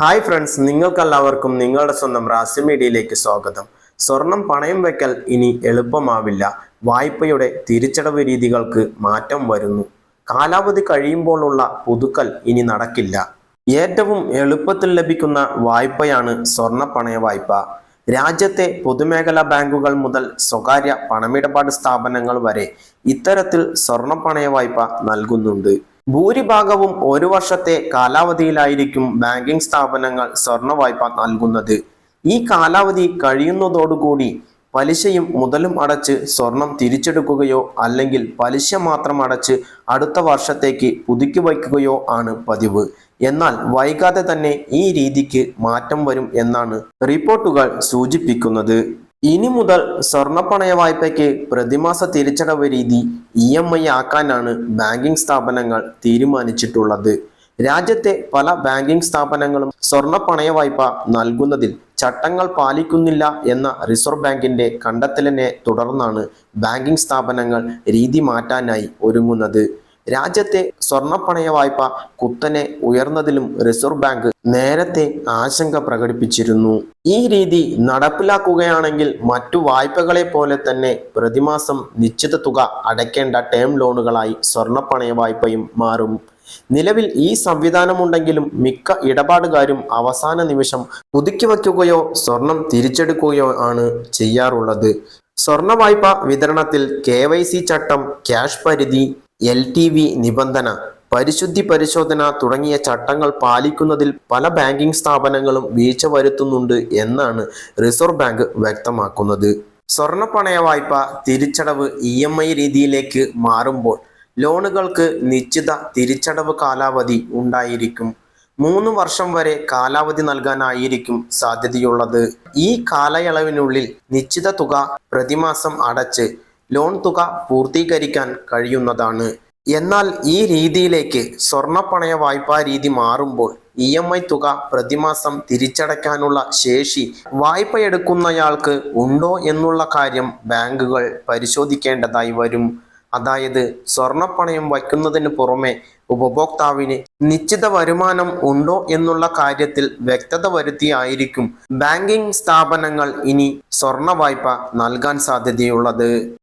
Hi friends നിങ്ങൾക്കെല്ലാവർക്കും നിങ്ങളുടെ സ്വന്തം റാസി മീഡിയയിലേക്ക് സ്വാഗതം. സ്വർണം പണയം വെക്കൽ ഇനി എളുപ്പമാവില്ല. വായ്പയുടെ തിരിച്ചടവ് രീതികൾക്ക് മാറ്റം വരുന്നു. കാലാവധി കഴിയുമ്പോഴുള്ള പുതുക്കൽ ഇനി നടക്കില്ല. ഏറ്റവും എളുപ്പത്തിൽ ലഭിക്കുന്ന വായ്പയാണ് സ്വർണ പണയ വായ്പ. രാജ്യത്തെ പൊതുമേഖലാ ബാങ്കുകൾ മുതൽ സ്വകാര്യ പണമിടപാട് സ്ഥാപനങ്ങൾ വരെ ഇത്തരത്തിൽ സ്വർണ പണയ വായ്പ നൽകുന്നുണ്ട്. ഭൂരിഭാഗവും ഒരു വർഷത്തെ കാലാവധിയിലായിരിക്കും ബാങ്കിംഗ് സ്ഥാപനങ്ങൾ സ്വർണ വായ്പ നൽകുന്നത്. ഈ കാലാവധി കഴിയുന്നതോടുകൂടി പലിശയും മുതലും അടച്ച് സ്വർണം തിരിച്ചെടുക്കുകയോ അല്ലെങ്കിൽ പലിശ മാത്രം അടച്ച് അടുത്ത വർഷത്തേക്ക് പുതുക്കി വയ്ക്കുകയോ ആണ് പതിവ്. എന്നാൽ വൈകാതെ തന്നെ ഈ രീതിക്ക് മാറ്റം വരും എന്നാണ് റിപ്പോർട്ടുകൾ സൂചിപ്പിക്കുന്നത്. ഇനി മുതൽ സ്വർണപ്പണയ വായ്പയ്ക്ക് പ്രതിമാസ തിരിച്ചടവ് രീതി ഇ എം ഐ ആക്കാനാണ് ബാങ്കിംഗ് സ്ഥാപനങ്ങൾ തീരുമാനിച്ചിട്ടുള്ളത്. രാജ്യത്തെ പല ബാങ്കിംഗ് സ്ഥാപനങ്ങളും സ്വർണപ്പണയ വായ്പ നൽകുന്നതിൽ ചട്ടങ്ങൾ പാലിക്കുന്നില്ല എന്ന റിസർവ് ബാങ്കിന്റെ കണ്ടെത്തലിനെ തുടർന്നാണ് ബാങ്കിംഗ് സ്ഥാപനങ്ങൾ രീതി മാറ്റാനായി ഒരുങ്ങുന്നത്. രാജ്യത്തെ സ്വർണപ്പണയ വായ്പ കുത്തനെ ഉയർന്നതിലും റിസർവ് ബാങ്ക് നേരത്തെ ആശങ്ക പ്രകടിപ്പിച്ചിരുന്നു. ഈ രീതി നടപ്പിലാക്കുകയാണെങ്കിൽ മറ്റു വായ്പകളെ പോലെ തന്നെ പ്രതിമാസം നിശ്ചിത തുക അടയ്ക്കേണ്ട ടേം ലോണുകളായി സ്വർണപ്പണയ വായ്പയും മാറും. നിലവിൽ ഈ സംവിധാനമുണ്ടെങ്കിലും മിക്ക ഇടപാടുകാരും അവസാന നിമിഷം പുതുക്കി വയ്ക്കുകയോ സ്വർണം തിരിച്ചെടുക്കുകയോ ആണ് ചെയ്യാറുള്ളത്. സ്വർണ വായ്പ വിതരണത്തിൽ കെ ചട്ടം ക്യാഷ് പരിധി എൽ ടി വി നിബന്ധന പരിശുദ്ധി പരിശോധന തുടങ്ങിയ ചട്ടങ്ങൾ പാലിക്കുന്നതിൽ പല ബാങ്കിംഗ് സ്ഥാപനങ്ങളും വീഴ്ച വരുത്തുന്നുണ്ട് എന്നാണ് റിസർവ് ബാങ്ക് വ്യക്തമാക്കുന്നത്. സ്വർണ പണയ വായ്പ തിരിച്ചടവ് ഇ എം ഐ രീതിയിലേക്ക് മാറുമ്പോൾ ലോണുകൾക്ക് നിശ്ചിത തിരിച്ചടവ് കാലാവധി ഉണ്ടായിരിക്കും. മൂന്ന് വർഷം വരെ കാലാവധി നൽകാനായിരിക്കും സാധ്യതയുള്ളത്. ഈ കാലയളവിനുള്ളിൽ നിശ്ചിത തുക പ്രതിമാസം അടച്ച് ലോൺ തുക പൂർത്തീകരിക്കാൻ കഴിയുന്നതാണ്. എന്നാൽ ഈ രീതിയിലേക്ക് സ്വർണപ്പണയ വായ്പാ രീതി മാറുമ്പോൾ ഇ എം ഐ തുക പ്രതിമാസം തിരിച്ചടയ്ക്കാനുള്ള ശേഷി വായ്പയെടുക്കുന്നയാൾക്ക് ഉണ്ടോ എന്നുള്ള കാര്യം ബാങ്കുകൾ പരിശോധിക്കേണ്ടതായി വരും. അതായത് സ്വർണപ്പണയം വയ്ക്കുന്നതിന് പുറമെ ഉപഭോക്താവിന് നിശ്ചിത വരുമാനം ഉണ്ടോ എന്നുള്ള കാര്യത്തിൽ വ്യക്തത വരുത്തിയായിരിക്കും ബാങ്കിംഗ് സ്ഥാപനങ്ങൾ ഇനി സ്വർണ വായ്പ നൽകാൻ സാധ്യതയുള്ളത്.